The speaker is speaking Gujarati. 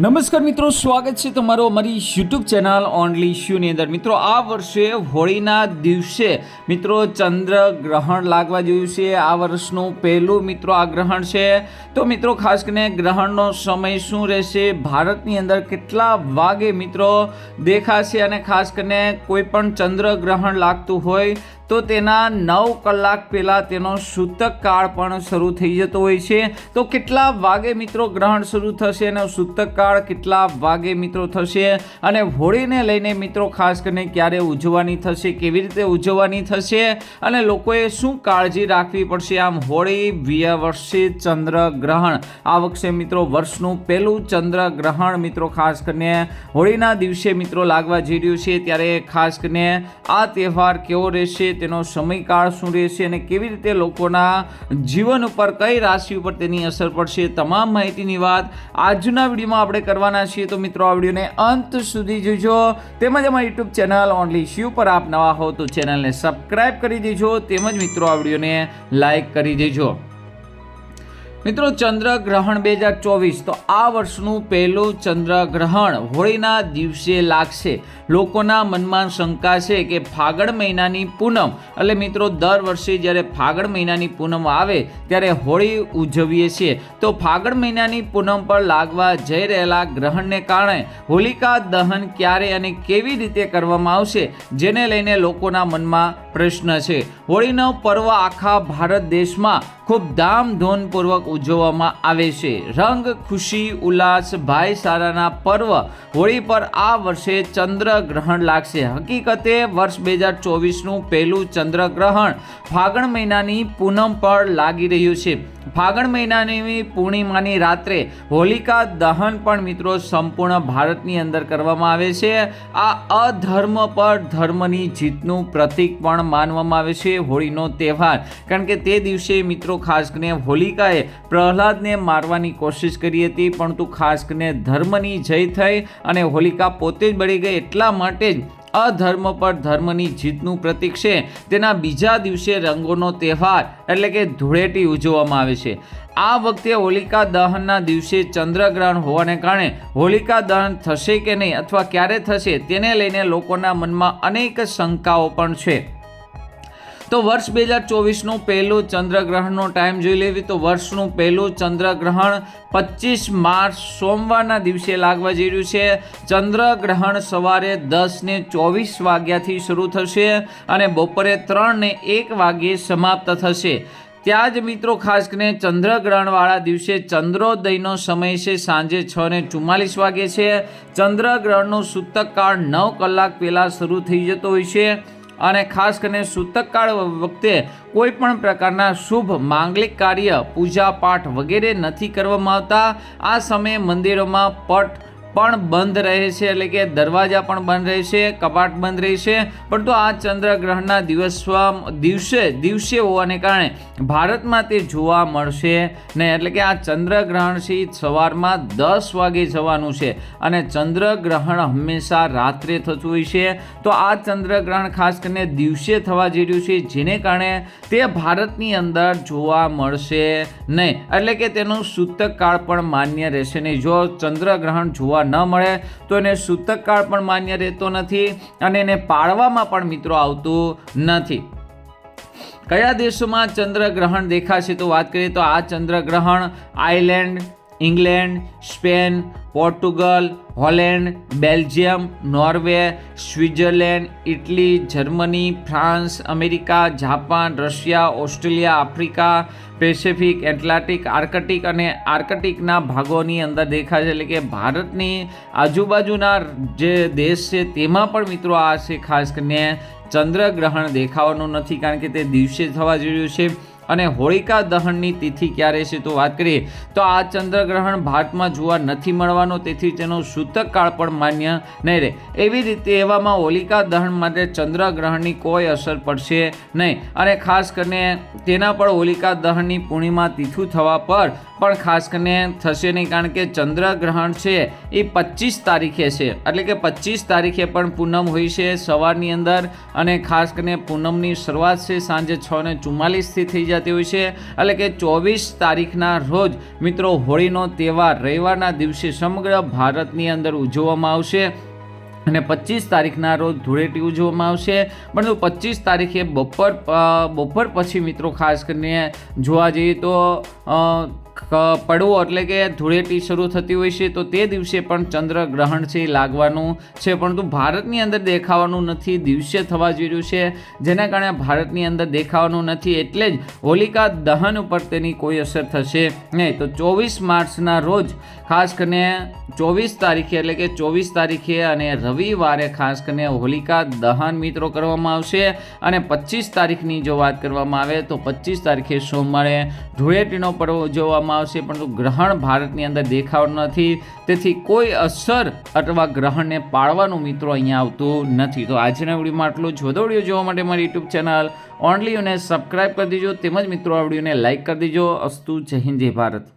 નમસ્કાર મિત્રો, સ્વાગત છે તમારો અમારી યુટ્યુબ ચેનલ ઓનલી ઇશ્યુની અંદર. મિત્રો, આ વર્ષે હોળીના દિવસે મિત્રો ચંદ્ર ગ્રહણ લાગવા જોયું છે. આ વર્ષનું પહેલું મિત્રો આ ગ્રહણ છે. તો મિત્રો, ખાસ કરીને ગ્રહણનો સમય શું રહેશે? ભારતની અંદર કેટલા વાગે મિત્રો દેખાશે? અને ખાસ કરીને કોઈ પણ ચંદ્ર ગ્રહણ લાગતું હોય તો તેના નવ કલાક પહેલાં તેનો સૂતક કાળ પણ શરૂ થઈ જતો હોય છે. તો કેટલા વાગે મિત્રો ગ્રહણ શરૂ થશે અને સૂતક કાળ કેટલા વાગે મિત્રો થશે? અને હોળીને લઈને મિત્રો ખાસ કરીને ક્યારે ઉજવવાની થશે, કેવી રીતે ઉજવવાની થશે? અને લોકોએ શું કાળજી રાખવી પડશે આમ હોળી વ્ય વર્ષે ચંદ્ર ગ્રહણ? આ વખતે મિત્રો વર્ષનું પહેલું ચંદ્ર ગ્રહણ મિત્રો ખાસ કરીને હોળીના દિવસે મિત્રો લાગવા જઈ રહ્યું છે. ત્યારે ખાસ કરીને આ તહેવાર કેવો રહેશે તેનો સમયકાળ શું રહેશે અને કેવી રીતે લોકોના જીવન ઉપર કઈ રાશિ ઉપર તેની અસર પડશે, તમામ માહિતીની વાત આજના વિડીયોમાં આપણે કરવાના છીએ. તો મિત્રો, આ વિડીયોને અંત સુધી જોજો. તેમજ અમારી યુટ્યુબ ચેનલ ઓનલી શિવ પર આપ નવા હો તો ચેનલને સબસ્ક્રાઈબ કરી દેજો. તેમજ મિત્રો, આ વિડીયોને લાઈક કરી દેજો. મિત્રો, ચંદ્રગ્રહણ બે હજાર ચોવીસ, તો આ વર્ષનું પહેલું ચંદ્રગ્રહણ હોળીના દિવસે લાગશે. લોકોના મનમાં શંકા છે કે ફાગણ મહિનાની પૂનમ, એટલે મિત્રો, દર વર્ષે જ્યારે ફાગણ મહિનાની પૂનમ આવે, ત્યારે હોળી ઉજવીએ છીએ. તો ફાગણ મહિનાની પૂનમ પર લાગવા જઈ રહેલા ગ્રહણને કારણે હોલિકા દહન ક્યારે અને કેવી રીતે કરવામાં આવશે, જેને લઈને લોકોના મનમાં પ્રશ્ન છે. હોળીનો પર્વ આખા ભારત દેશમાં ખૂબ ધામધૂમપૂર્વક ઉજવવામાં આવે છે. રંગ, ખુશી, ઉલ્લાસ ભાઈચારાના પર્વ હોળી પર આ વર્ષે ચંદ્રગ્રહણ લાગશે. હકીકતે વર્ષ બે હજાર ચોવીસનું પહેલું ચંદ્રગ્રહણ ફાગણ મહિનાની પૂનમ પર લાગી રહ્યું છે. ફાગણ મહિનાની પૂર્ણિમાની રાત્રે હોલિકા દહન પણ મિત્રો સંપૂર્ણ ભારતની અંદર કરવામાં આવે છે. આ અધર્મ પર ધર્મની જીતનું પ્રતીક પણ માનવામાં આવે છે, હોળીનો તહેવાર. કારણ કે તે દિવસે મિત્રો ખાસ કરીને હોલિકાએ પ્રહલાદને મારવાની કોશિશ કરી હતી, પરંતુ ખાસ કરીને ધર્મની જય થઈ અને હોલિકા પોતે જ બળી ગઈ એટલા માટે જ અધર્મ પર ધર્મની જીતનું પ્રતીક છે. તેના બીજા દિવસે રંગોનો તહેવાર એટલે કે ધૂળેટી ઉજવવામાં આવે છે. આ વખતે હોલિકા દહનના દિવસે ચંદ્રગ્રહણ હોવાને કારણે હોલિકા દહન થશે કે નહીં અથવા ક્યારે થશે, તેને લઈને લોકોના મનમાં અનેક શંકાઓ પણ છે. તો વર્ષ બે હજાર ચોવીસનું પહેલું ચંદ્રગ્રહણનો ટાઈમ જોઈ લેવી તો વર્ષનું પહેલું ચંદ્રગ્રહણ પચીસ માર્ચ સોમવારના દિવસે લાગવા જઈ રહ્યું છે. ચંદ્રગ્રહણ સવારે દસને ચોવીસ વાગ્યાથી શરૂ થશે અને બપોરે ત્રણને એક વાગ્યે સમાપ્ત થશે. ત્યાં જ મિત્રો ખાસ કરીને ચંદ્રગ્રહણવાળા દિવસે ચંદ્રોદયનો સમય છે સાંજે છ ને ચુમ્માલીસ વાગે છે. ચંદ્રગ્રહણનો સૂતક કાળ નવ કલાક પહેલાં શરૂ થઈ જતો હોય છે. અને ખાસ કરીને સૂતકકાળ વખતે કોઈ પણ પ્રકારના શુભ માંગલિક કાર્ય પૂજા પાઠ વગેરે નથી કરવામાં આવતા. આ સમયે મંદિરોમાં પટ પણ બંધ રહે છે, એટલે કે દરવાજા પણ બંધ રહેશે કપાટ બંધ રહેશે પરંતુ આ ચંદ્રગ્રહણના દિવસ દિવસે દિવસે હોવાને કારણે ભારતમાં તે જોવા મળશે નહીં. એટલે કે આ ચંદ્રગ્રહણ છે સવારમાં દસ વાગે જવાનું છે. અને ચંદ્રગ્રહણ હંમેશા રાત્રે થતું હોય છે. તો આ ચંદ્રગ્રહણ ખાસ કરીને દિવસે થવા જઈ રહ્યું છે, જેને કારણે તે ભારતની અંદર જોવા મળશે નહીં. એટલે કે તેનું સૂતક કાળ પણ માન્ય રહેશે નહીં. જો ચંદ્રગ્રહણ જોવા ન મળે, તો એને સૂતક કાળ પણ માન્ય રહેતો નથી અને એને પાળવામાં પણ મિત્રો આવતું નથી. કયા દેશોમાં ચંદ્રગ્રહણ દેખાશે તો વાત કરીએ તો આ ચંદ્રગ્રહણ Ireland England, Spain, Portugal, Holland, Belgium, Norway, Switzerland, Italy, Germany, France, America, Japan, Russia, Australia, Africa, Pacific, Atlantic, Arctic અને આર્કટિકના ભાગોની અંદર દેખાય છે. એટલે કે ભારતની આજુબાજુના જે દેશ છે તેમાં પણ મિત્રો આ છે ખાસ કરીને ચંદ્રગ્રહણ દેખાવાનું નથી કારણ કે તે દિવસે થવા રહ્યું છે. અને હોળિકા દહનની તિથિ ક્યારે છે તો વાત કરીએ તો આ ચંદ્રગ્રહણ ભારતમાં જોવા નથી મળવાનો, તેથી તેનો સૂતક કાળ પણ માન્ય નહીં રહે. એવી રીતે એવામાં હોલિકા દહન માટે ચંદ્રગ્રહણની કોઈ અસર પડશે નહીં અને ખાસ કરીને તેના પર હોલિકા દહનની પૂર્ણિમા તિથુ થવા પર પણ ખાસ કરીને થશે નહીં, કારણ કે ચંદ્રગ્રહણ છે એ પચીસ તારીખે છે. એટલે કે પચીસ તારીખે પણ પૂનમ હોય છે સવારની અંદર અને ખાસ કરીને પૂનમની શરૂઆત છે સાંજે છ ને ચુમ્માલીસથી થઈ જતી હોય છે. એટલે કે ચોવીસ તારીખના રોજ મિત્રો હોળીનો તહેવાર રવિવારના દિવસે સમગ્ર ભારતની અંદર ઉજવવામાં આવશે. અને પચીસ તારીખના રોજ ધૂળેટી ઉજવવામાં આવશે. પરંતુ પચીસ તારીખે બપોર બપોર પછી મિત્રો ખાસ કરીને જોવા જઈએ તો પડવો એટલે કે ધૂળેટી શરૂ થતી હોય છે, તો તે દિવસે પણ ચંદ્રગ્રહણ છે, એ લાગવાનું છે. પરંતુ ભારતની અંદર દેખાવાનું નથી, દિવસે થવા જઈ રહ્યું છે. જેના કારણે ભારતની અંદર દેખાવાનું નથી, એટલે જ હોલિકા દહન ઉપર તેની કોઈ અસર થશે નહીં. તો ચોવીસ માર્ચના રોજ, ખાસ કરીને ચોવીસ તારીખે, એટલે કે ચોવીસ તારીખે અને રવિવારે ખાસ કરીને હોલિકા દહન મિત્રો કરવામાં આવશે. અને પચીસ તારીખની જો વાત કરવામાં આવે, તો પચીસ તારીખે સોમવારે ધૂળેટીનો પર્વ ઉજવવામાં આવશે, પરંતુ ગ્રહણ ભારતની અંદર દેખાવાનું નથી. તેથી કોઈ અસર અથવા ગ્રહણને પાળવાનું મિત્રો અહીંયા આવતું નથી. તો આજના વિડીયોમાં આટલું જ. વધુ વીડિયો જોવા માટે મારી યુટ્યુબ ચેનલ ઓનલી અને સબસ્ક્રાઈબ કરી દેજો. તેમજ મિત્રો, આ વિડીયોને લાઇક કરી દેજો. અસ્તુ, જય હિન્દ, જય ભારત.